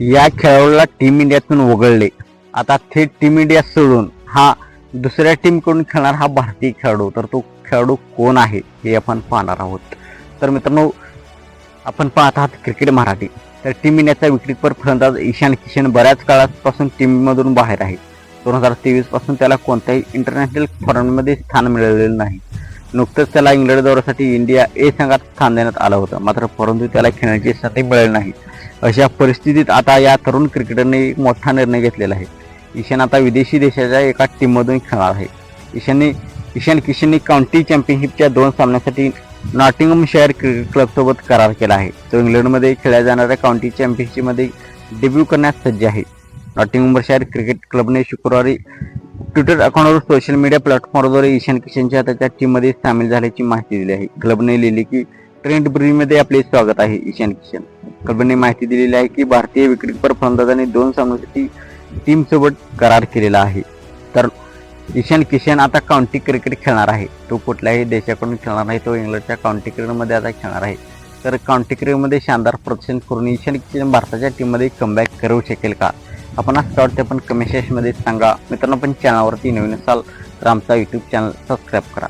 या खेळाडूला टीम इंडियातून वगळले. आता थेट टीम इंडिया सोडून हा दुसऱ्या टीमकडून खेळणार हा भारतीय खेळाडू. तर तो खेळाडू कोण आहे हे आपण पाहणार आहोत. तर मित्रांनो आपण पाहत आहात क्रिकेट मराठी. तर टीम इंडियाचा विक्रीपर फलंदाज ईशान किशन बऱ्याच काळापासून टीममधून बाहेर आहे. दोन हजार तेवीसपासून त्याला कोणत्याही इंटरनॅशनल फॉरनमध्ये स्थान मिळालेलं नाही. नुकतंच त्याला इंग्लंड दौऱ्यासाठी इंडिया ए संघात स्थान देण्यात आलं होतं. मात्र परंतु त्याला खेळण्याची संधी मिळाली नाही. अशा परिस्थितीत आता या तरुण क्रिकेटरने एक मोठा निर्णय घेतलेला आहे. ईशान आता विदेशी देशाच्या एका टीममधून खेळणार आहे. ईशानने ईशान किशनने काउंटी चॅम्पियनशिपच्या दोन सामन्यासाठी नॉटिंगमशायर क्रिकेट क्लबसोबत करार केला आहे. तो इंग्लंडमध्ये खेळल्या जाणाऱ्या काउंटी चॅम्पियनशिपमध्ये डेब्यू करण्यास सज्ज आहे. नॉटिंगमशायर क्रिकेट क्लबने शुक्रवारी ट्विटर अकाउंटवर सोशल मीडिया प्लॅटफॉर्मद्वारे ईशान किशनच्या त्याच्या टीममध्ये सामील झाल्याची माहिती दिली आहे. क्लबने लिहिली की ट्रेंड ब्रीमध्ये आपले स्वागत आहे ईशान किशन. क्लबने माहिती दिलेली आहे की भारतीय विकेटपर फलंदाजाने दोन सामन्यासाठी टीमसोबत करार केलेला आहे. तर ईशान किशन आता काउंटी क्रिकेट खेळणार आहे. तो कुठल्याही देशाकडून खेळणार नाही तो इंग्लंडच्या काउंटी क्रिकेटमध्ये आता खेळणार आहे. तर काउंटी क्रिकेटमध्ये शानदार प्रदर्शन करून ईशान किशन भारताच्या टीममध्ये कमबॅक करू शकेल का? आपण असं वाटते पण कमेंट सेक्शनमध्ये सांगा. मित्रांनो पण चॅनलवरती नवीन असाल तर आमचा यूट्यूब चॅनल सबस्क्राईब करा.